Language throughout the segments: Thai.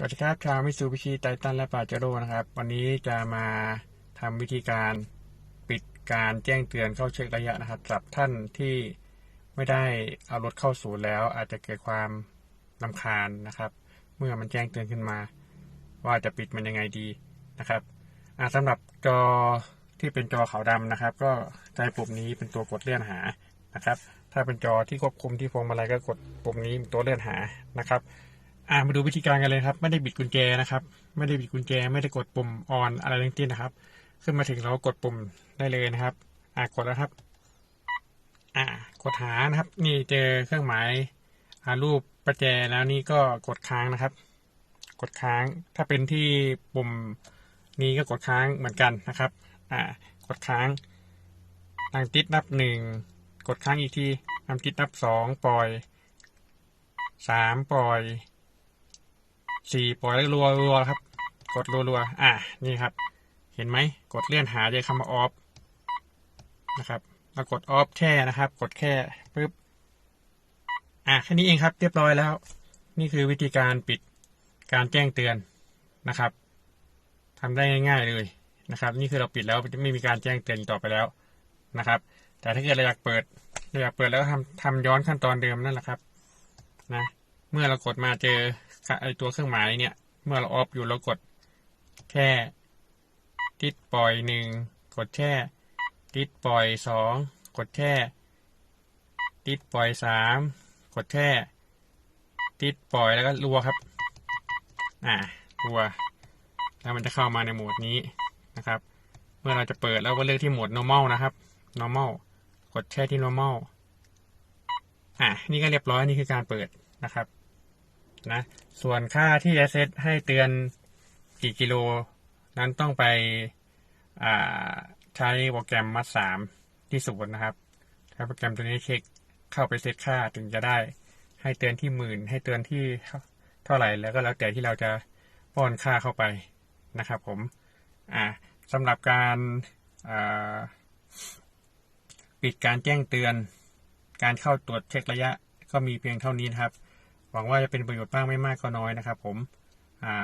สวัสดีครับ ชาวมิสูบิชิไททันและปาเจโร่นะครับ วันนี้จะมาทำวิธีการปิดการแจ้งเตือนเข้าเช็คระยะนะครับสำหรับท่านที่ไม่ได้เอารถเข้าศูนย์แล้ว อาจจะเกิดความลำคาญนะครับ เมื่อมันแจ้งเตือนขึ้นมา ว่าจะปิดมันยังไงดีนะครับอ่าสำหรับจอที่เป็นจอขาวดำนะครับ ก็ใช้ปุ่มนี้เป็นตัวกดเลื่อนหานะครับ ถ้าเป็นจอที่ควบคุมที่พวงมาลัยก็กดปุ่มนี้เป็นตัวเลื่อนหานะครับ อ่ามาดูวิธีการกันเลยครับ ไม่ได้บิดกุญแจนะครับ ไม่ได้บิดกุญแจ ไม่ได้กดปุ่มออนอะไรทั้งสิ้นนะครับ ขึ้นมาถึงเรากดปุ่มได้เลยนะครับ อ่ากดแล้วครับ อ่ากดหานะครับ นี่เจอเครื่องหมายารูปประแจแล้วนี่ก็กดค้างนะครับ กดค้าง ถ้าเป็นที่ปุ่มนี้ก็กดค้างเหมือนกันนะครับ อ่า กดค้างตั้งติดนับหนึ่งกดค้างอีกทีทำติดนับสองปล่อยสามปล่อย สี่ปล่อยแล้วรัวรัวครับ กดรัวรัวอะนี่ครับ เห็นไหมกดเลื่อนหาเจอคำว่าออฟนะครับแล้วกดออฟแช่นะครับ กดแค่ปึ๊บอะแค่นี้เองครับ เรียบร้อยแล้ว นี่คือวิธีการปิดการแจ้งเตือนนะครับทำได้ง่าย ๆเลยนะครับ นี่คือเราปิดแล้วไม่มีการแจ้งเตือนต่อไปแล้วนะครับ แต่ถ้าเกิดเราอยากเปิดเราอยากเปิดแล้วก็ทำทำย้อนขั้นตอนเดิมนั่นแหละครับนะเมื่อเรากดมาเจอ ไอตัวเครื่องหมายเนี่ย เมื่อเราออฟอยู่เรากดแค่ติดปล่อยหนึ่งกดแช่ติดปล่อยสองกดแช่ติดปล่อยสามกดแช่ติดปล่อยแล้วก็รัวครับ อ่ารัว แล้วมันจะเข้ามาในโหมดนี้นะครับ เมื่อเราจะเปิดเราก็เลือกที่โหมด normal นะครับ normal กดแช่ที่ normal อะนี่ก็เรียบร้อยนี่คือการเปิดนะครับ นะส่วนค่าที่จะเซตให้เตือนกี่กิโล นั้นต้องไปใช้โปรแกรมมัดสามที่ศูนย์นะครับใช้โปรแกรมตัวนี้เช็คเข้าไปเซตค่าถึงจะได้ ให้เตือนที่หมื่น ให้เตือนที่เท่าไหร่แล้วก็แล้วแต่ที่เราจะป้อนค่าเข้าไปนะครับผมอ่าสำหรับการปิดการแจ้งเตือน การเข้าตรวจเช็คระยะก็มีเพียงเท่านี้นะครับ หวังว่าจะเป็นประโยชน์บ้างไม่มากก็น้อยนะครับ ผมอ่า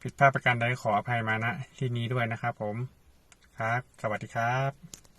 ผิดพลาดประการใดขออภัยมาณที่นี้ด้วยนะครับ ผมครับ สวัสดีครับ